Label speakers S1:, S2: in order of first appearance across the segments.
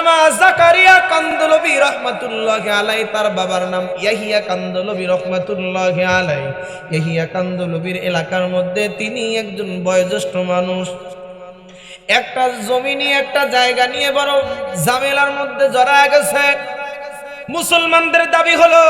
S1: আল্লামা জাকারিয়া কান্দলবি রহমাতুল্লাহ আলাই তার বাবার নাম ইয়াহিয়া কান্দলবি রহমাতুল্লাহ আলাই ইয়াহিয়া কান্দলবির এলাকার মধ্যে তিনি একজন বয়োজ্যেষ্ঠ মানুষ। একটা জমি নিয়ে একটা জায়গা নিয়ে বড় ঝামেলার মধ্যে জড়ায় গেছে। মুসলমানদের দাবি হলো,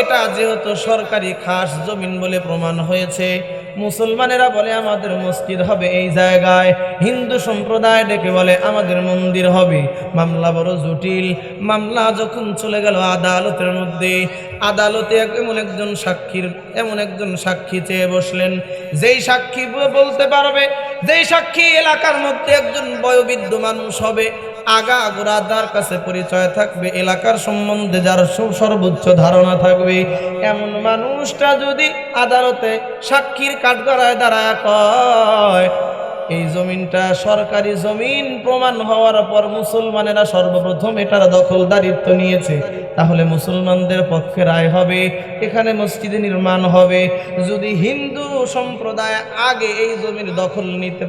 S1: এটা যেহেতু সরকারি খাস জমিন বলে প্রমাণ হয়েছে মুসলমানেরা বলে, আমাদের মসজিদ হবে এই জায়গায়। হিন্দু সম্প্রদায় ডেকে বলে, আমাদের মন্দির হবে। মামলা বড় জটিল। মামলা যখন চলে গেল আদালতের মধ্যে, আদালতে এমন একজন সাক্ষীর এমন একজন সাক্ষী চেয়ে বসলেন, যেই সাক্ষী বলতে পারবে, যেই সাক্ষী এলাকার মধ্যে একজন বয়োবৃদ্ধ মানুষ হবে আগা গোড়া কাছে পরিচয় থাকবে, এলাকার সম্বন্ধে যার সর্বোচ্চ ধারণা থাকবে। এমন মানুষটা যদি আদালতে সাক্ষীর কাঠগড়ায় দাঁড়ায় কয় এই জমিনটা সরকারি জমিন প্রমাণ হওয়ার পর মুসলমানেরা সর্বপ্রথম এটার দখলদারিত্ব নিয়েছে। তাহলে মুসলমানদের পক্ষে রায় হবে, এখানে মসজিদ নির্মাণ হবে। যদি হিন্দু সম্প্রদায় আগে এই জমির দখল নিতে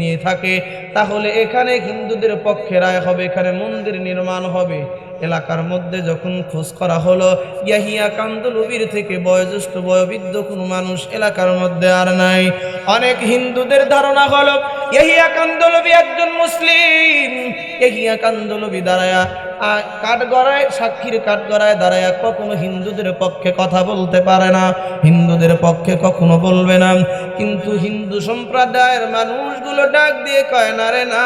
S1: নিয়ে থাকে, তাহলে এখানে হিন্দুদের পক্ষে রায় হবে, এখানে মন্দির নির্মাণ হবে। এলাকার মধ্যে যখন খোঁজ করা হলো, ইয়াহিয়া কান্দলুবির থেকে বয়োজ্যেষ্ঠ বয়োবৃদ্ধ কোনো মানুষ এলাকার মধ্যে আর নাই। অনেক হিন্দুদের ধারণা হলো ইয়াহিয়া কান্দলবি একজন মুসলিম ইয়াহিয়া কান্দলবি দাঁড়ায়া কাঠগড়ায়, সাক্ষীর কাঠগড়ায় দাঁড়ায়া কখনো হিন্দুদের পক্ষে কথা বলতে পারে না, হিন্দুদের পক্ষে কখনো বলবে না। কিন্তু হিন্দু সম্প্রদায়ের মানুষগুলো ডাক দিয়ে কয়, না রে, না।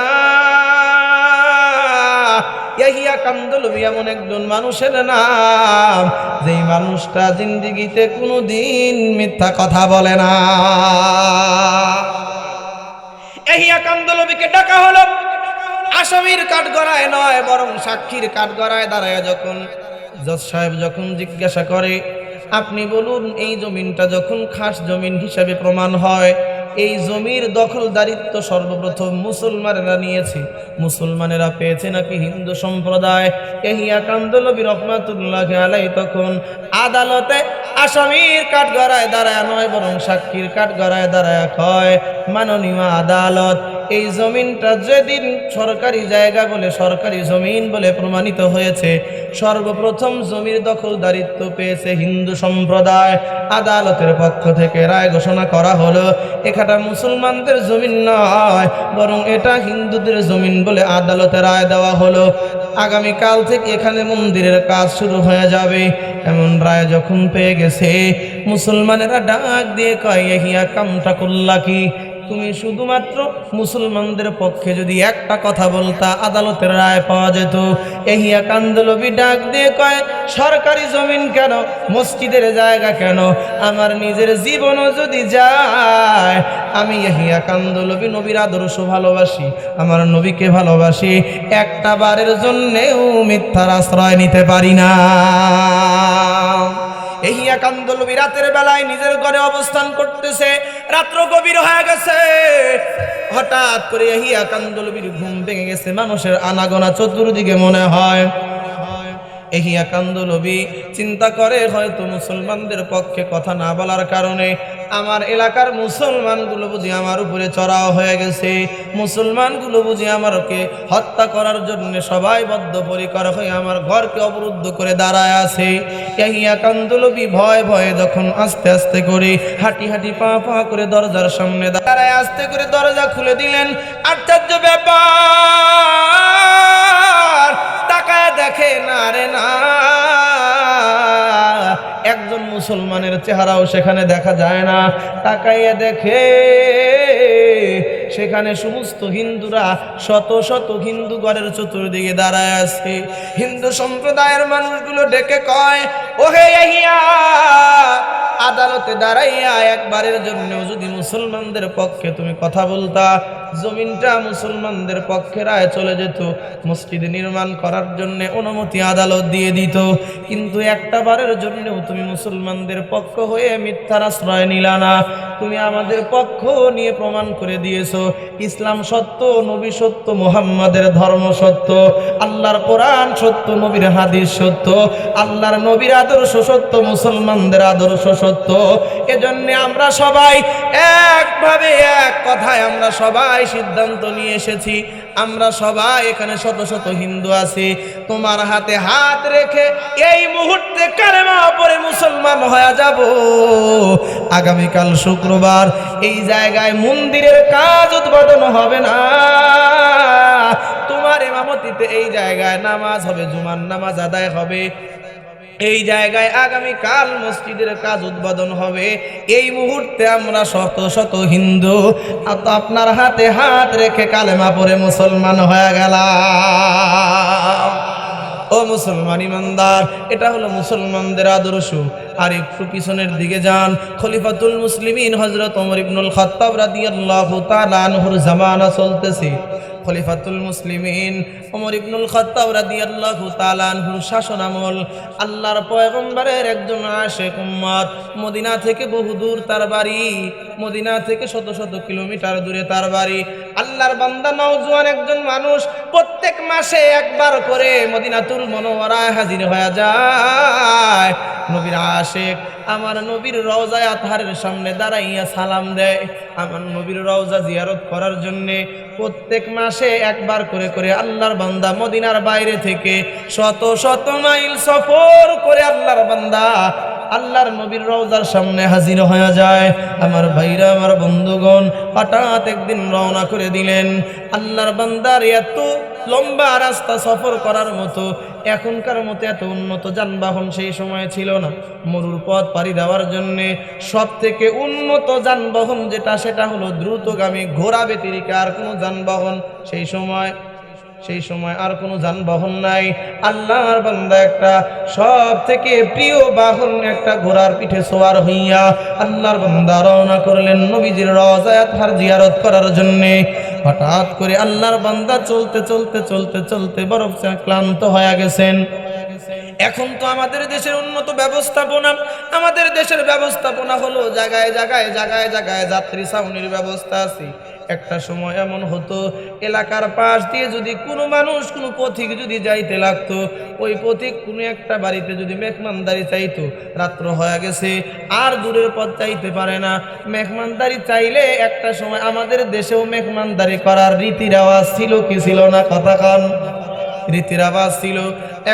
S1: ইয়াহিয়া কান্দলবি এমন একজন মানুষের নাম, যেই মানুষটা জিন্দিগিতে কোনো দিন মিথ্যা কথা বলে না। ইয়াহিয়া কান্দলবিকে ডাকা হলো। আসামির কাঠগড়ায় নয়, বরং সাক্ষীর কাঠগড়ায় দাঁড়ায় যখন। জজ সাহেব যখন জিজ্ঞাসা করে, আপনি বলুন, এই জমিনটা যখন খাস জমিন হিসাবে প্রমাণ হয় এই জমির দখলদারিত্ব সর্বপ্রথম মুসলমানেরা নিয়েছে। মুসলমানেরা পেয়েছে নাকি হিন্দু সম্প্রদায়? এহিয়া কান্দলবি রহমাতুল্লাহ আলাই তখন আদালতে আসামির কাঠগড়ায় দাঁড়ায় নয়, বরং সাক্ষীর কাঠগড়ায় দাঁড়ায় কয় মাননীয় আদালত এই জমিনটা যেদিন সরকারি জায়গা বলে সরকারি জমিন বলে প্রমাণিত হয়েছে, সর্বপ্রথম জমির দখলদারিত্ব পেয়েছে হিন্দু সম্প্রদায়। আদালতের পক্ষ থেকে রায় ঘোষণা করা হলো, এখানটা মুসলমানদের জমিন নয়, বরং এটা হিন্দুদের জমিন বলে আদালতে রায় দেওয়া হলো। আগামীকাল থেকে এখানে মন্দিরের কাজ শুরু হয়ে যাবে। এমন রায় যখন পেয়ে গেছে, মুসলমানেরা ডাক দিয়ে কয় হিয়া কামটা করলা কি? তুমি শুধুমাত্র মুসলমানদের পক্ষে যদি একটা কথা বলতা, আদালতের রায় পাওয়া যেত। এহিয়া কান্দলবি ডাক দিয়ে কয়, সরকারি জমিন কেন? মসজিদের জায়গা কেন? আমার নিজের জীবনও যদি যায়, আমি এহিয়া কান্দলবি নবীর আদর্শ ভালোবাসি, আমার নবীকে ভালোবাসি। একটা বারের জন্যেও মিথ্যার আশ্রয় নিতে পারি না। এহিয়া কান্দলবি রাতের বেলায় নিজের ঘরে অবস্থান করতেছে। রাত্র গভীর হয়ে গেছে। হঠাৎ করে এহিয়া কান্দলবির ঘুম ভেঙে গেছে। মানুষের আনাগোনা চতুর্দিকে মনে হয় এহিয়া কান্দলবি চিন্তা করে হয়তো মুসলমানদের পক্ষে কথা না বলার কারণে আমার এলাকার মুসলমানগুলো বুঝি আমার উপরে চড়াও হয়ে গেছে। মুসলমানগুলো বুঝি আমারকে হত্যা করার জন্য সবাই বদ্ধপরিকর হয়ে আমার ঘরকে অবরুদ্ধ করে দাঁড়ায় আছে। এহিয়া কান্দলবি ভয় ভয়ে যখন আস্তে আস্তে করে হাঁটি হাঁটি পা পা করে দরজার সামনে দাঁড়ায়, আস্তে করে দরজা খুলে দিলেন। আশ্চর্য ব্যাপার! দেখে না রে না। একজন মুসলমানের চেহারাও সেখানে দেখা যায় না। তাকাইয়ে দেখে সেখানে সমস্ত হিন্দুরা শত শত হিন্দু ঘরের চতুর্দিকে দাঁড়ায় আছে। হিন্দু সম্প্রদায়ের মানুষগুলো ডেকে কয়, ওহে আহিয়া আদালতে দাঁড়াইয়া একবারের জন্য যদি মুসলমানদের পক্ষে তুমি কথা বলতা জমিনটা মুসলমানদের পক্ষে রায় চলে যেত। মসজিদ নির্মাণ করার জন্য অনুমতি, আদালত দিয়ে দিত। কিন্তু একটা বারের জন্যও তুমি মুসলমানদের পক্ষ হয়ে মিথ্যার আশ্রয় নিলা না। তুমি আমাদের পক্ষ নিয়ে প্রমাণ করে দিয়েছ। ইসলাম সত্য, নবী সত্য, মুহাম্মাদের ধর্ম সত্য। আল্লাহর কোরআন সত্য, নবীর হাদিস সত্য। আল্লাহর নবীর আদর্শ সত্য, মুসলমানদের আদর্শ সত্য। এজন্য আমরা সবাই একভাবে এক কথায় আমরা সবাই সিদ্ধান্ত নিয়ে এসেছি। আমরা সবাই এখানে শত শত হিন্দু আছি। তোমার হাতে হাত রেখে এই মুহূর্তে কালেমা পরে মুসলমান হয়ে যাব। আগামীকাল শুক্রবার এই জায়গায় মন্দিরের কাজ উদ্বোধন হবে না। তোমার এমামতিতে এই জায়গায় নামাজ হবে, জুমার নামাজ আদায় হবে। এই জায়গায় আগামী কাল মসজিদের কাজ উদ্বোধন হবে। এই মুহূর্তে আমরা শত শত হিন্দু আপনার হাতে হাত রেখে কালেমা পরে মুসলমান হয়ে গেলাম। ও মুসলমান ইমানদার, এটা হলো মুসলমানদের আদর্শ। আর একটু পিছনের দিকে যান। খলিফাতুল মুসলিমিন হজরত ওমর ইবনুল খাত্তাব রাদিয়াল্লাহু তাআলা জামানা চলতেছে। খলিফাতুল মুসলিমিন ওমর ইবনুল খাত্তাব রাদিয়াল্লাহু তাআলা আনহুর শাসন আমল আল্লাহর পয়গম্বরের একজন আশেক উম্মত। মদিনা থেকে বহু দূর তার বাড়ি। মদিনা থেকে শত শত কিলোমিটার দূরে তার বাড়ি। আল্লাহর বান্দা নওজোয়ান একজন মানুষ। প্রত্যেক মাসে একবার করে মদিনাতুল মনোয়ারায় হাজির হয়ে যায়। নবীর আশেক আমার নবীর রওজায় আতহারের সামনে দাঁড়াইয়া সালাম দেয়। আমার নবীর রওজা জিয়ারত করার জন্যে প্রত্যেক মাসে একবার করে করে আল্লাহর বান্দা মদিনার বাইরে থেকে শত শত মাইল সফর করে আল্লাহর বান্দা আল্লাহর নবীর রওজার সামনে হাজির হয়ে যায়। আমার ভাইরা, আমার বন্ধুগণ, হঠাৎ একদিন রওনা করে দিলেন। আল্লাহর বান্দার এত লম্বা রাস্তা সফর করার মতো, এখনকার মতো এত উন্নত যানবাহন সেই সময় ছিল না। মরুর পথ পাড়ি দেওয়ার জন্যে সব থেকে উন্নত যানবাহন যেটা, সেটা হলো দ্রুতগামী ঘোড়া ব্যতিরিক আর কোনো যানবাহন সেই সময় সেই সময় আর কোনো যানবাহন নাই। আল্লাহর বান্দা একটা সব থেকে প্রিয় বাহন একটা ঘোড়ার পিঠে সোয়ার হইয়া আল্লাহর বান্দা রওনা করলেন নবীজির রজায়াত হার জিয়ারত করার জন্যে। হঠাৎ করে আল্লাহর বান্দা চলতে চলতে চলতে চলতে বরফ ক্লান্ত হয়ে গেছেন। এখন তো আমাদের দেশের উন্নত ব্যবস্থাপনা, আমাদের দেশের ব্যবস্থাপনা হলো জায়গায় জায়গায় জায়গায় জায়গায় যাত্রী ছাউনির ব্যবস্থা আছে। একটা সময় এমন হতো, এলাকার পাশ দিয়ে যদি কোনো মানুষ, কোনো পথিক যদি যাইতে লাগতো, ওই পথিক কোনো একটা বাড়িতে যদি মেহমানদারি চাইতো, রাত্র হয়ে গেছে, আর দূরের পথ চাইতে পারে না। মেহমানদারি চাইলে একটা সময় আমাদের দেশেও মেহমানদারি করার রীতি রেওয়াজ ছিল কি ছিল না, কথা কান। রীতির আবাস ছিল।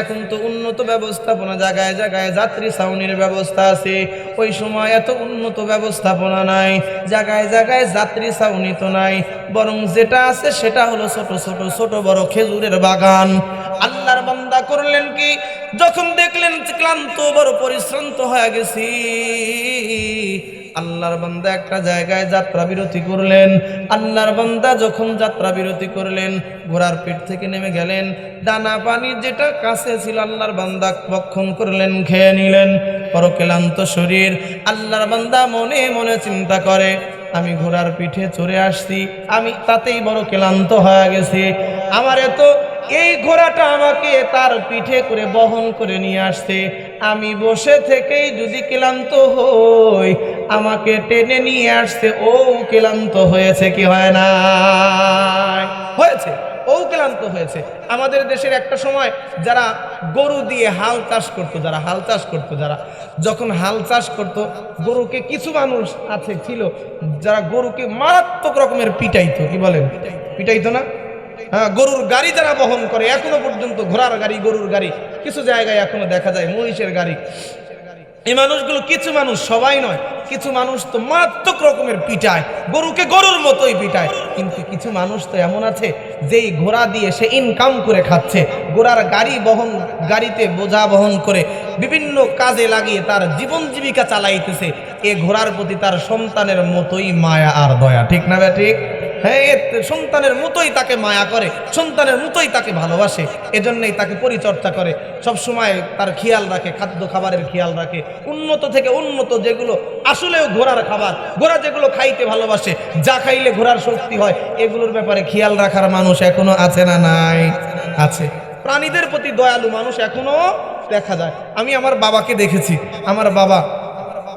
S1: এখন তো উন্নত ব্যবস্থাপনা জায়গায় জায়গায় যাত্রী ছাউনির ব্যবস্থা আছে। ওই সময় এত উন্নত ব্যবস্থাপনা নাই। জায়গায় জায়গায় যাত্রী ছাউনি তো নাই। বরং যেটা আছে সেটা হলো ছোট ছোট ছোট বড় খেজুরের বাগান। আল্লাহর বান্দা করলেন কি? যখন দেখলেন ক্লান্ত বড় পরিশ্রান্ত হয়ে গেছি আল্লাহর বান্দা একটা জায়গায় যাত্রা বিরতি করলেন। আল্লাহর বান্দা যখন যাত্রা বিরতি করলেন, ঘোড়ার পিঠ থেকে নেমে গেলেন। দানা পানি যেটা কাছে ছিল আল্লাহর বান্দা ভক্ষণ করলেন, খেয়ে নিলেন। পরক্লান্ত শরীর আল্লাহর বান্দা মনে মনে চিন্তা করে, আমি ঘোড়ার পিঠে চড়ে আসছি, আমি তাতেই বড় ক্লান্ত হয়ে গেছি। আমার এত এই ঘোড়াটা আমাকে তার পিঠে করে বহন করে নিয়ে আসছে। আমি বসে থেকেই যদি ক্লান্ত হই, আমাকে টেনে নিয়ে আসছে। ও ক্লান্ত হয়েছে কি হয় না? হয়েছে, ও ক্লান্ত হয়েছে। আমাদের দেশের একটা সময় যারা গরু দিয়ে হাল চাষ করতো, যারা হাল চাষ করতো, যারা যখন হাল চাষ করতো, গরুকে কিছু মানুষ আছে ছিল, যারা গরুকে মারাত্মক রকমের পিটাইতো। কি বলেন? পিটাইতো না? গরুর গাড়ি যারা বহন করে, এখনও পর্যন্ত ঘোড়ার গাড়ি, গরুর গাড়ি, কিছু জায়গায় এখনও দেখা যায় মহিষের গাড়ি। এই মানুষগুলো কিছু মানুষ সবাই নয়, কিছু মানুষ তো মারাত্মক রকমের পিটায়, গরুকে গরুর মতোই পিটায়। কিন্তু কিছু মানুষ তো এমন আছে, যেই ঘোড়া দিয়ে সে ইনকাম করে খাচ্ছে, ঘোড়ার গাড়ি বহন, গাড়িতে বোঝা বহন করে বিভিন্ন কাজে লাগিয়ে তার জীবন জীবিকা চালাইতেছে, এ ঘোড়ার প্রতি তার সন্তানের মতোই মায়া আর দয়া, ঠিক না ব্যা ঠিক? হ্যাঁ সন্তানের মতোই তাকে মায়া করে, সন্তানের মতোই তাকে ভালোবাসে, এজন্যই তাকে পরিচর্যা করে। সব সময় তার খেয়াল রাখে, খাদ্য খাবারের খেয়াল রাখে। উন্নত থেকে উন্নত যেগুলো আসলেও ঘোড়ার খাবার ঘোড়া যেগুলো খাইতে ভালোবাসে, যা খাইলে ঘোড়ার শক্তি হয়, এগুলোর ব্যাপারে খেয়াল রাখার মানুষ এখনও আছে না নাই? আছে। প্রাণীদের প্রতি দয়ালু মানুষ এখনও দেখা যায়। আমি আমার বাবাকে দেখেছি। আমার বাবা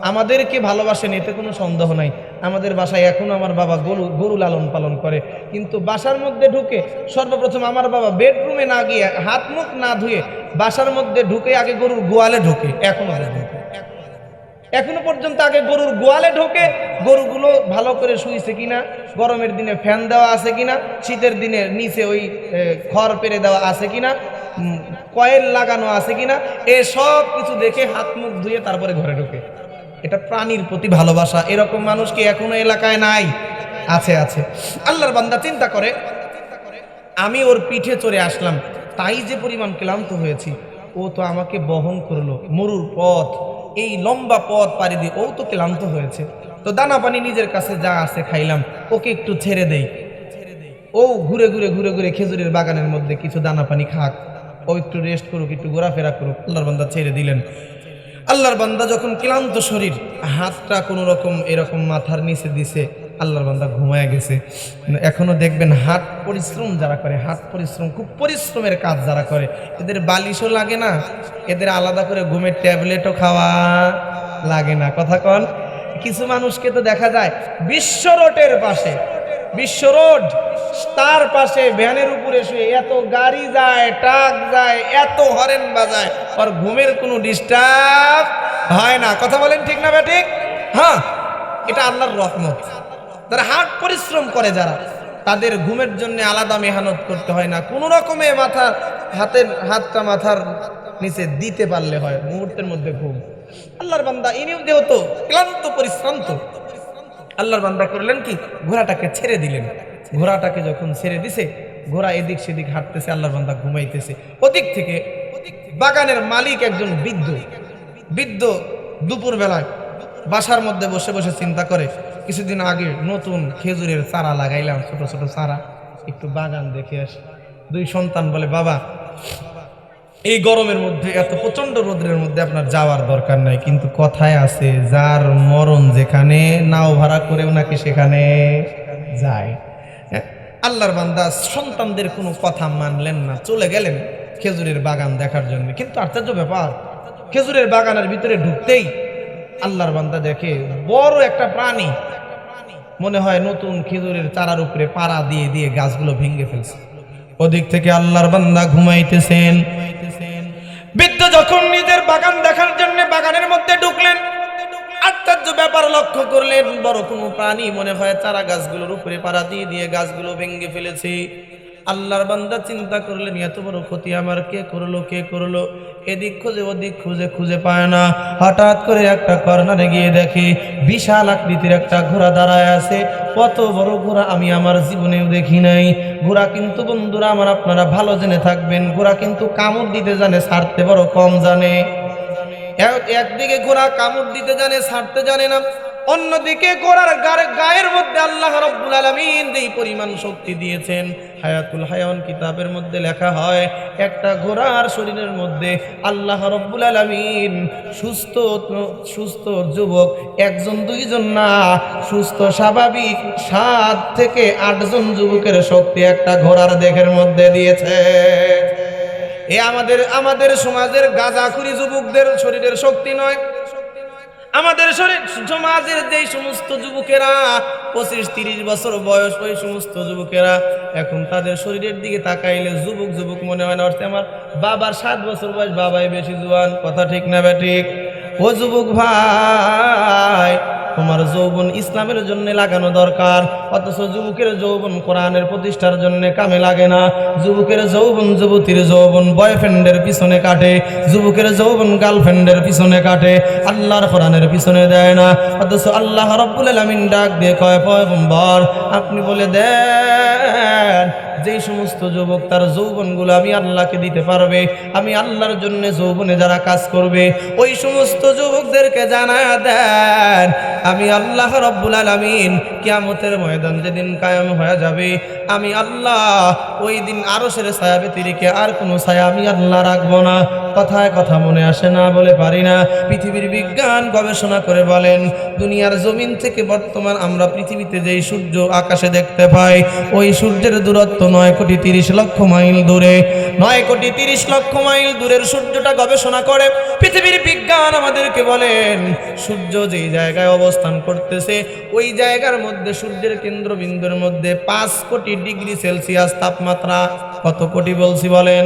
S1: আমাদেরকে ভালোবাসেন, এতে কোনো সন্দেহ নাই। আমাদের বাসায় এখনও আমার বাবা গরু গরু লালন পালন করে। কিন্তু বাসার মধ্যে ঢুকে সর্বপ্রথম আমার বাবা বেডরুমে না গিয়ে হাত মুখ না ধুয়ে বাসার মধ্যে ঢুকে আগে গরুর গোয়ালে ঢুকে, এখনও ঢুকে। এখনও পর্যন্ত আগে গরুর গোয়ালে ঢোকে, গরুগুলো ভালো করে শুইছে কিনা, গরমের দিনে ফ্যান দেওয়া আছে কিনা, শীতের দিনে নিচে ওই খড় পেরে দেওয়া আছে কিনা কয়েল লাগানো আছে কিনা, এ সব কিছু দেখে হাত মুখ ধুয়ে তারপরে ঘরে ঢোকে। এটা প্রাণীর প্রতি ভালোবাসা। এরকম মানুষ কি এখনও এলাকায় নাই? আছে আছে। আল্লাহর বান্দা চিন্তা করে, আমি ওর পিঠে চড়ে আসলাম, তাই যে পরিমাণ ক্লান্ত হয়েছি। ও তো আমাকে বহন করল, মরুর পথ, এই লম্বা পথ পাড়ি দিয়ে। ও তো ক্লান্ত হয়েছে। তো দানা পানি নিজের কাছে যা আছে খাইলাম, ওকে একটু ছেড়ে দেই। ও ঘুরে ঘুরে ঘুরে ঘুরে খেজুরের বাগানের মধ্যে কিছু দানা পানি খাক। ও একটু রেস্ট করুক, একটু ঘোরাফেরা করুক। আল্লাহর বান্দা ছেড়ে দিলেন। আল্লাহর বান্দা যখন ক্লান্ত শরীর, হাতটা কোনো রকম এরকম মাথার নিচে দিছে, আল্লাহর বান্দা ঘুমায় গেছে। এখনও দেখবেন হাত পরিশ্রম যারা করে, হাত পরিশ্রম, খুব পরিশ্রমের কাজ যারা করে, এদের বালিশও লাগে না, এদের আলাদা করে ঘুমের ট্যাবলেটও খাওয়া লাগে না। কথা কন, কিছু মানুষকে তো দেখা যায়, বিশ্ব রোডের পাশে, বিশ্ব রোড তার পাশে ভ্যানের উপরে শুয়ে এত গাড়ি যায়, ট্রাক যায়, এত হরেন বাজায়। আর ঘুমের কোনো ডিস্টার্ব হয় না। কথা বলেন ঠিক না ঠিক হ্যাঁ এটা আল্লাহর রহমত। যারা হাট পরিশ্রম করে যারা, তাদের ঘুমের জন্য আলাদা মেহনত করতে হয় না। কোনো রকমে মাথা, হাতের, হাতটা মাথার নিচে দিতে পারলে হয়, মুহূর্তের মধ্যে ঘুম। আল্লাহর বান্দা ইনিও যেহেতু ক্লান্ত, পরিশ্রান্ত, আল্লাহর বান্দা করলেন কি? ঘোড়াটাকে ছেড়ে দিলেন। ঘোড়াটাকে যখন ছেড়ে দিছে, ঘোড়া এদিক সেদিক হাঁটতেছে, আল্লাহর বান্দা ঘুমাইতেছে। ওদিক থেকে বাগানের মালিক একজন বৃদ্ধ। বৃদ্ধ দুপুর বেলায় বাসার মধ্যে বসে বসে চিন্তা করে, কিছুদিন আগে নতুন খেজুরের চারা লাগাইলাম, ছোট ছোট চারা। একটু বাগান দেখে আসি। দুই সন্তান বলে, বাবা, এই গরমের মধ্যে, এত প্রচণ্ড রোদ্রের মধ্যে আপনার যাওয়ার দরকার নাই। কিন্তু কথায় আছে, যার মরণ যেখানে, নাও ভাড়া করেও নাকি সেখানে যায়। আল্লাহর বান্দা সন্তানদের কোনো কথা মানলেন না, চলে গেলেন খেজুরের বাগান দেখার জন্য। কিন্তু আশ্চর্য ব্যাপার, খেজুরের বাগানের ভিতরে ঢুকতেই আল্লাহর বান্দা দেখে বড় একটা প্রাণী। মনে হয় নতুন খেজুরের চারার উপরে পাড়া দিয়ে দিয়ে গাছগুলো ভেঙে ফেলছে। ওদিক থেকে আল্লাহর বান্দা ঘুমাইতেছেন। বৃদ্ধ যখন নিজের বাগান দেখার জন্য বাগানের মধ্যে ঢুকলেন আশ্চর্য ব্যাপার লক্ষ্য করলেন, বড় কোনো প্রাণী মনে হয় চারা গাছগুলোর উপরে পাড়া দিয়ে দিয়ে গাছগুলো ভেঙে ফেলেছে। আল্লাহর বান্দা চিন্তা করলেন, এত বড় ক্ষতি আমার, কে করল কে করল? এদিক খুঁজে ওদিক খুঁজে খুঁজে পায় না। হঠাৎ করে একটা কর্নারে গিয়ে দেখে বিশাল আকৃতির একটা ঘোড়া দাঁড়ায় আছে। কত বড় ঘোড়া আমি আমার জীবনেও দেখি নাই। ঘোড়া কিন্তু বন্ধুরা আমার, আপনারা ভালো জেনে থাকবেন। ঘোড়া কিন্তু কামড় দিতে জানে, ছাড়তে বড় কম জানে। একদিকে ঘোড়া কামড় দিতে জানে, ছাড়তে জানে না, অন্যদিকে ঘোড়ার গায়ের মধ্যে আল্লাহ রব্বুল আলমিন যেই পরিমাণ শক্তি দিয়েছেন, হায়াতুল হায়ান কিতাবের মধ্যে লেখা হয়, একটা ঘোড়ার শরীরের মধ্যে আল্লাহ রব্বুল আলমিন সুস্থ সুস্থ যুবক, একজন, দুইজন না, সুস্থ, স্বাভাবিক, সাত থেকে আটজন যুবকের শক্তি একটা ঘোড়ার দেহের মধ্যে দিয়েছে। এ আমাদের আমাদের সমাজের গাঁজাখুরি যুবকদের শরীরের শক্তি নয়। আমাদের শরীর, সমাজের যেই সমস্ত যুবকেরা, পঁচিশ, তিরিশ বছর বয়স ওই সমস্ত যুবকেরা, এখন তাদের শরীরের দিকে তাকাইলে যুবক যুবক মনে হয় না, অর্থে আমার বাবার সাত বছর বয়স, বাবাই বেশি জোয়ান, কথা ঠিক না বে ঠিক? ও যুবক ভাই তোমার যৌবন ইসলামের জন্য লাগানো দরকার। অথচ যুবকের যৌবন কোরআনের প্রতিষ্ঠার জন্য কামে লাগে না। যুবকের যৌবন যুবতীর যৌবন বয়ফ্রেন্ডের পিছনে কাটে। যুবকের যৌবন গার্লফ্রেন্ডের পিছনে কাটে। আল্লাহর কোরআনের পিছনে দেয় না। অথচ আল্লাহ রব্বুল আলামিন ডাক দিয়ে কয়, পয়গম্বর, আপনি বলে দেন যেই সমস্ত যুবক তার যৌবনগুলো আমি আল্লাহকে দিতে পারবে, আমি আল্লাহর জন্য যৌবনে যারা কাজ করবে, ওই সমস্ত যুবকদেরকে জানা দেন, আমি আল্লাহ রব্বুল আলমিন কিয়ামতের ময়দান যেদিন কায়েম হয়ে যাবে, আমি আল্লাহ ওই দিন আরও সেরে ছায়া ব্যতিরিকে আর কোনো ছায়া আমি আল্লাহ রাখব না। কথায় কথা মনে আসে না বলে পারি না। পৃথিবীর বিজ্ঞান গবেষণা করে বলেন, দুনিয়ার জমিন থেকে বর্তমান আমরা পৃথিবীতে যেই সূর্য আকাশে দেখতে পাই, ওই সূর্যের দূরত্ব নয় কোটি তিরিশ লক্ষ মাইল দূরে। নয় কোটি তিরিশ লক্ষ মাইল দূরের সূর্যটা গবেষণা করে, পৃথিবীর বিজ্ঞান আমাদেরকে বলেন, সূর্য যেই জায়গায় অবস্থান করতেছে, ওই জায়গার মধ্যে সূর্যের কেন্দ্রবিন্দুর মধ্যে পাঁচ কোটি ডিগ্রি সেলসিয়াস তাপমাত্রা, কত কোটি বলছি বলেন?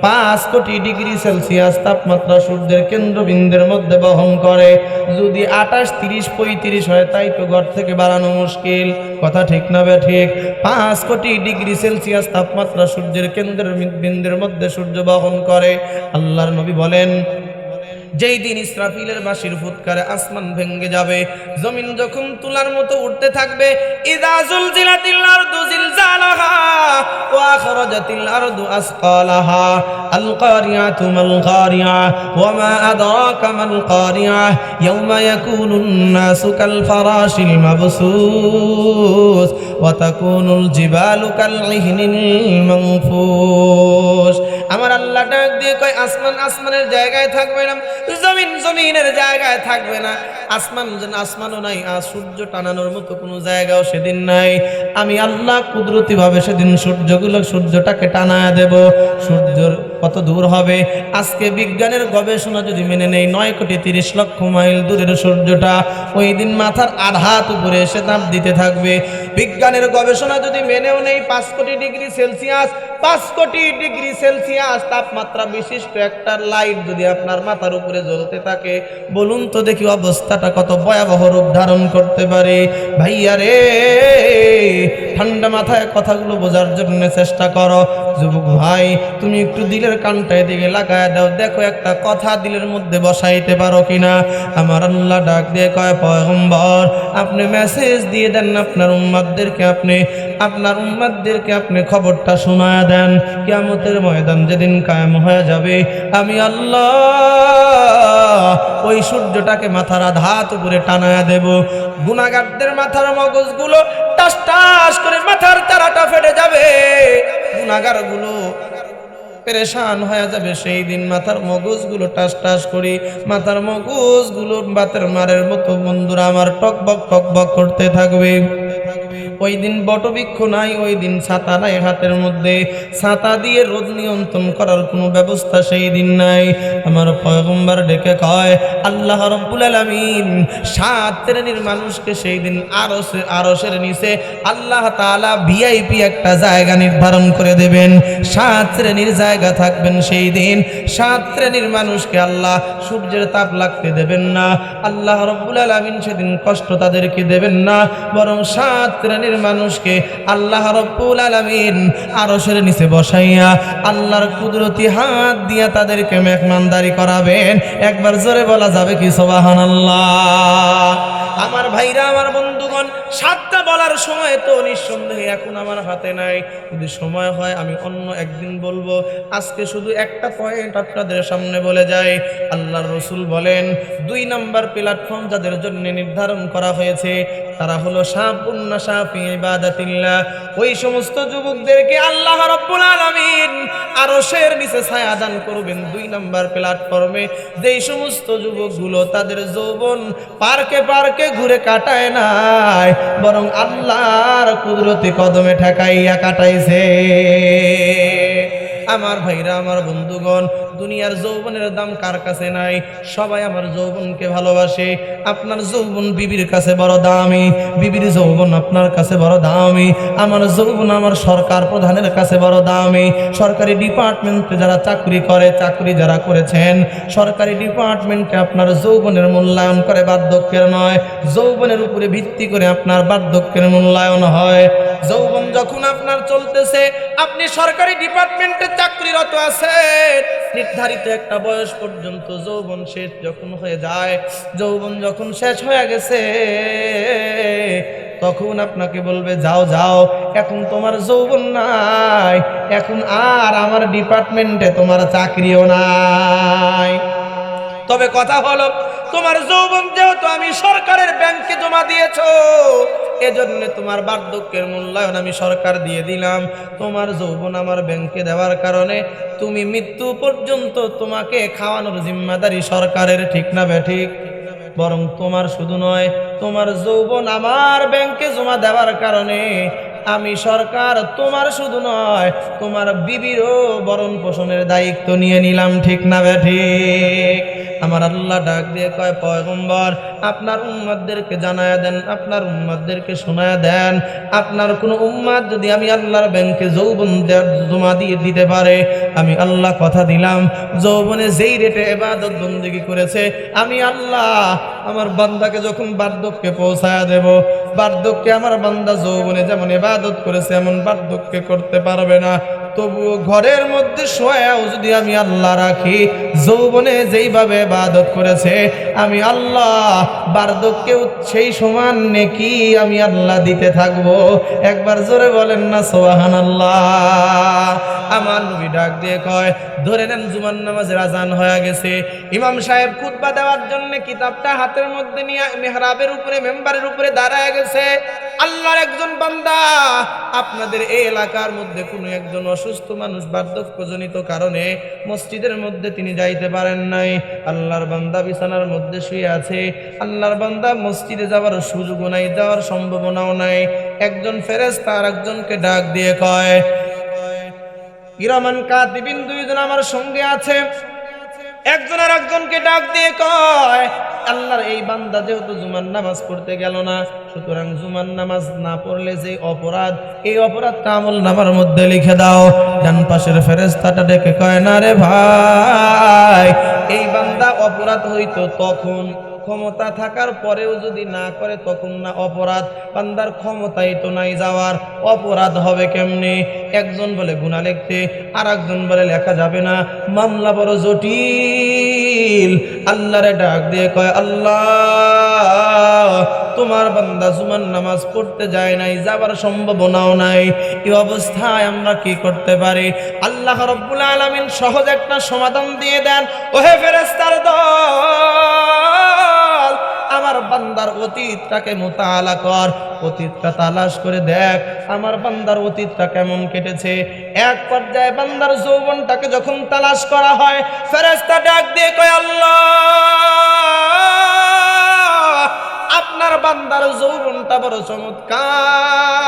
S1: পাঁচ কোটি ডিগ্রি সেলসিয়াস তাপমাত্রা সূর্যের কেন্দ্রবিন্দুর মধ্যে বহন করে। যদি আঠাশ, তিরিশ, পঁয়ত্রিশ হয়, তাই তো ঘর থেকে বাড়ানো মুশকিল। কথা ঠিক না বে ঠিক? পাঁচ কোটি ডিগ্রি সেলসিয়াস তাপমাত্রা সূর্যের কেন্দ্রের বিন্দুর মধ্যে সূর্য বহন করে। আল্লাহর নবী বলেন যেই দিন ইসরাফিলের বাঁশির ফুৎকারে আসমান ভেঙ্গে যাবে, জমিন যখন তুলার মতো উঠতে থাকবে, ইদা জুলজিলাতিল আরদু জিলজালাহা ওয়া আখরাজাতিল আরদু আসকালাহা আল কারিয়াতু মাল কারিয়া ওয়া মা আদরাকা মাল কারিয়া, ইয়াউমা ইয়াকুনুন নাসু কাল ফারাশিল মাবসুস, ওয়া তাকুনুল জিবালু কাল ইহনিল মানফুস। আমার আল্লাহ ডাক দিয়ে কয়, আসমান আসমানের জায়গায় থাকবে না, জমিন জমিনের জায়গায় থাকবে না। আসমান যেন আসমানও নাই, আর সূর্য টানানোর মতো কোনো জায়গাও সেদিন নাই। আমি আল্লাহ কুদরতি ভাবে সেদিন সূর্যগুলো, সূর্যটাকে টানায় দেব। সূর্যর কত দূর হবে? আজকে বিজ্ঞানের গবেষণা যদি মেনে নেই, নয় কোটি তিরিশ লক্ষ মাইল দূরের সূর্যটা, ওই দিন মাথার আধাত উপরে এসে তাপ দিতে থাকবে। বিজ্ঞানের গবেষণা যদি মেনেও নেই, পাঁচ কোটি ডিগ্রি সেলসিয়াস পাঁচ কোটি ডিগ্রি সেলসিয়াস তাপমাত্রা বিশিষ্ট একটা লাইট যদি আপনার মাথার উপরে জ্বলতে থাকে, বলুন তো দেখি অবস্থাটা কত ভয়াবহ রূপ ধারণ করতে পারে। ভাইয়া রে, ঠান্ডা মাথায় কথাগুলো বোঝার জন্য চেষ্টা করো। যুবক ভাই, তুমি একটু দিলের কানটায় এদিকে লাগায় দাও। দেখো একটা কথা দিলের মধ্যে বসাইতে পারো কিনা। আমার আল্লাহ ডাক দিয়ে কয়, পয়গম্বর, আপনি মেসেজ দিয়ে দেন আপনার উম্মাদদেরকে, আপনি, আপনার উম্মাদদেরকে আপনি খবরটা শোনায় দেন। কিয়ামতের ময়দান যেদিন কায়েম হয়ে যাবে, আমি আল্লাহ ওই সূর্যটাকে মাথার আধাত উপরে টানায়া দেব। গুনাগারদের মাথার মগজগুলো টাস টাস করে মাথার তারাটা ফেটে যাবে। গুনাগারগুলো পেরেশান হয়ে যাবে, সেই দিন মাথার মগজগুলো টাস টাস করি মাথার মগজগুলো বাতের মারের মতো বন্ধুরা আমার টকবক টকবক করতে থাকবে। ওই দিন বটবৃক্ষ নাই ওই দিন ছাতা নাই হাতের মধ্যে। ছাতা দিয়ে রোদ নিয়ন্ত্রণ করার কোনো ব্যবস্থা সেই দিন নাই। আমার পয়গম্বর ডেকে কয়, আল্লাহ রব্বুল আলামিন সাত শ্রেণির মানুষকে সেই দিন আরসে, আরসের নিচে আল্লাহ তাআলা ভিআইপি একটা জায়গা নির্ধারণ করে দেবেন। সাত শ্রেণির জায়গা থাকবেন সেই দিন। সাত শ্রেণির মানুষকে আল্লাহ সূর্যের তাপ লাগতে দেবেন না। আল্লাহ রব্বুল আলামিন সেদিন কষ্ট তাদেরকে দেবেন না। বরং সাত শ্রেণির মানুষকে আল্লাহ রব্বুল আলামিন আরশের নিচে বসাইয়া আল্লাহর কুদরতি হাত দিয়া তাদেরকে মেহমানদারি করাবেন। একবার জোরে বলা যাবে কি সুবহানাল্লাহ? আমার ভাইরা, আমার বন্ধুগণ, সাতটা বলার সময় তো নিঃসন্দেহে এখন আমার হাতে নাই। যদি সময় হয়, আমি অন্য একদিন বলব। আজকে শুধু একটা পয়েন্ট আপনাদের সামনে বলে যাই। আল্লাহর রসুল বলেন, দুই নাম্বার প্ল্যাটফর্ম যাদের জন্য নির্ধারণ করা হয়েছে, তারা হলো সাপুন্না সাফি ইবাদাতিল্লাহ। ওই সমস্ত যুবকদেরকে আল্লাহ রাব্বুল আলামিন আরশের নিচে ছায়া দান করবেন দুই নাম্বার প্ল্যাটফর্মে যেই সমস্ত যুবকগুলো তাদের যৌবন পার্কে পার্কে ঘুরে কাটায় নাই বরং আল্লাহর কুদরতি কদমে ঠেকাইয়া কাটাইছে। আমার ভাইরা আমার বন্ধুগণ দুনিয়ার যৌবনের দাম কার কাছে নাই? সবাই আমার যৌবনকে ভালোবাসে। আপনার যৌবন বিবির কাছে বড় দামি। বিবির যৌবন আপনার কাছে বড় দামি। আমার যৌবন আমার সরকার প্রধানের কাছে বড় দামি। সরকারি ডিপার্টমেন্টে যারা চাকরি করে, চাকরি যারা করেছেন, সরকারি ডিপার্টমেন্টে আপনার যৌবনের মূল্যায়ন করে বার্ধক্যের নয়। যৌবনের উপরে ভিত্তি করে আপনার বার্ধক্যের মূল্যায়ন হয়। যৌবন যখন আপনার চলতেছে, আপনি সরকারি ডিপার্টমেন্টে চাকরিরত আছেন নির্ধারিত একটা বয়স পর্যন্ত যৌবন শেষ যখন হয়ে যায়, যৌবন যখন শেষ হয়ে গেছে, তখন আপনাকে বলবে, যাও যাও, এখন তোমার যৌবন নাই, এখন আর আমার ডিপার্টমেন্টে তোমার চাকরিও নাই। তবে কথা হলো তোমার যৌবন যেহেতু আমি সরকারের ব্যাংকে জমা দিয়েছ, এজন্য তোমার বার্ধক্যের মূল্যায়ন আমি সরকার দিয়ে দিলাম। তোমার যৌবন আমার ব্যাংকে দেওয়ার কারণে তুমি মৃত্যু পর্যন্ত তোমাকে খাওয়ানোর জিম্মাদারি সরকারের, ঠিক না ঠিক? বরং তোমার শুধু নয়, তোমার যৌবন আমার ব্যাংকে জমা দেওয়ার কারণে আমি সরকার তোমার শুধু নয়, তোমার বিবিরও বরণ পোষণের দায়িত্ব নিয়ে নিলাম, ঠিক না ঠিক? আমার আল্লাহ ডাক দিয়ে কয়, পয়গম্বর, আপনার উম্মাদদেরকে জানায়া দেন, আপনার উম্মাদদেরকে শোনায়া দেন। আপনার কোনো উম্মাদ যদি আমি আল্লাহর ব্যাংকে যৌবন জমা দিয়ে দিতে পারে, আমি আল্লাহ কথা দিলাম। যৌবনে যেই রেটে এবাদত বন্দিগি করেছে, আমি আল্লাহ আমার বান্দাকে যখন বার্ধক্যে পৌঁছায়া দেব, বার্ধক্যে আমার বান্দা যৌবনে যেমন এবাদত করেছে, এমন বার্ধক্যে করতে পারবে না। তবুও ঘরের মধ্যে শোয়াও যদি আমি আল্লাহ রাখি, যৌবনে যেইভাবে বাদত করেছে, আমি আল্লাহ বার্ধক্যেও সেই সমান নেকি আমি আল্লাহ দিতে থাকব। একবার জোরে বলেন না সোহান আল্লাহ আমার নবী ডাক দিয়ে কয়, ধরে নেন জুমান নামাজের আজান হয়ে গেছে। ইমাম সাহেব খুতবা দেওয়ার জন্য কিতাবটা হাতের মধ্যে নিয়ে মেহরাবের উপরে, মেম্বারের উপরে দাঁড়ায় গেছে। আল্লাহর একজন বান্দা। আপনাদের এই এলাকার মধ্যে কোনো একজন অসুস্থ মানুষ বার্ধক্যজনিত কারণে মসজিদের মধ্যে তিনি যাইতে পারেন নাই। আল্লাহর বান্দা বিছানার মধ্যে শুয়ে আছে। আল্লাহর বান্দা মসজিদে যাওয়ার সুযোগও নাই, যাওয়ার সম্ভাবনাও নাই। একজন ফেরেস্তা তার একজনকে ডাক দিয়ে কয়, ইরামান কাতিবিন দুইজন আমার সঙ্গে আছে। একজন আর একজনকে ডাক দিয়ে কয় আল্লাহর এই বান্দা যেহেতু জুমার নামাজ পড়তে গেল না, সুতরাং জুমার নামাজ না পড়লে যে অপরাধ, এই অপরাধ কামল নামার মধ্যে লিখে দাও। ডান পাশের ফেরেস্তাটা ডেকে কয়, না রে ভাই, এই বান্দা অপরাধ হইতো তখন ক্ষমতা থাকার পরেও যদি না করে, তখন না অপরাধ। বান্দার ক্ষমতাই তো নাই যাওয়ার। অপরাধ হবে কেমনে? একজন বলে গুণা লিখতে আর একজন বলে লেখা যাবে না। মামলা বড় জটিল। আল্লাহরে ডাক দিয়ে কয়, আল্লাহ, তোমার বান্দা জুমান নামাজ পড়তে যায় নাই, যাবার সম্ভাবনাও নাই। এই অবস্থায় আমরা কি করতে পারি? আল্লাহ রব্বুল আলামিন সহজ একটা সমাধান দিয়ে দেন। ওহে ফেরেস্তার দল! বান্দার অতীতটাকে মোতালা কর, অতীতটা তালাশ করে দেখ, আমার বান্দার অতীতটা কেমন কেটেছে। এক পর্যায়ে বান্দার যৌবনটাকে যখন তালাশ করা হয় ফেরেস্তা ডাক দিয়ে কয়, আল্লাহ, আপনার বান্দার যৌবনটা বড় চমৎকার।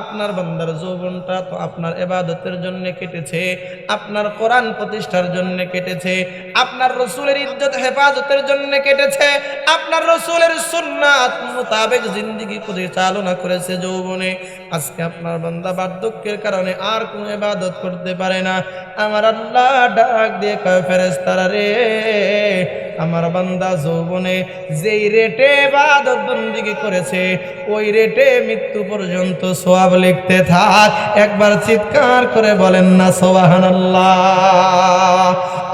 S1: আপনার বান্দার যৌবনটা তো আপনার এবাদতের জন্য কেটেছে, আপনার কোরআন প্রতিষ্ঠার জন্য কেটেছে, আপনার রসুলের ইজ্জত হেফাজতের জন্য কেটেছে, আপনার রসুলের সুন্নাত মোতাবেক জিন্দিগি পরিচালনা করেছে যৌবনে। আজকে আপনার বান্দা বার্ধক্যের কারণে আর কোনো এবাদত করতে পারে না। আমার আল্লাহ ডাক দিয়ে কয় ফেরেস্তারা রে আমার বান্দা যৌবনে যেই রেটে বাদত বন্দিগি করেছে, ওই রেটে মৃত্যু পর্যন্ত সোয়াব লিখতে থাক। একবার চিৎকার করে বলেন না সোবাহান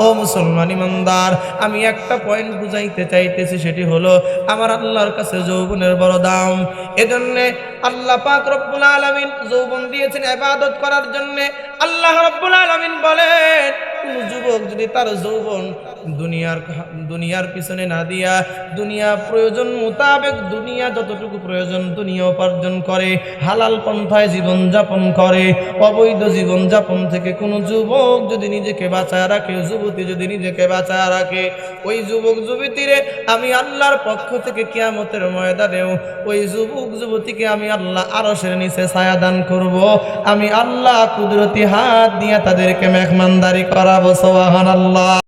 S1: ও মুসলমান ইমানদার, আমি একটা পয়েন্ট বুঝাইতে চাইতেছি, সেটি হলো আমার আল্লাহর কাছে যৌবনের বড় দাম এজন্যে আল্লাহ পাক রব্বুল আলামিন যৌবন দিয়েছেন ইবাদত করার জন্য। আল্লাহ রব্বুল আলামিন বলেন, কোন যুবক যদি তার যৌবন দুনিয়ার দুনিয়ার পিছনে না দিয়া দুনিয়া প্রয়োজন মোতাবেক দুনিয়া যতটুকু প্রয়োজন দুনিয়া উপার্জন করে, হালাল পন্থায় জীবন যাপন করে, অবৈধ জীবন যাপন থেকে কোনো যুবক যদি নিজেকে বাঁচায় রাখে, যুবতী যদি নিজেকে বাঁচায় রাখে, ওই যুবক যুবতীরে আমি আল্লাহর পক্ষ থেকে কিয়ামতের ময়দানেও ওই যুবক যুবতীকে আমি আল্লাহ আরশের নিচে ছায়া দান করব। আমি আল্লাহ কুদরতি হাত দিয়ে তাদেরকে মেহমানদারি করাবো সোহান আল্লাহ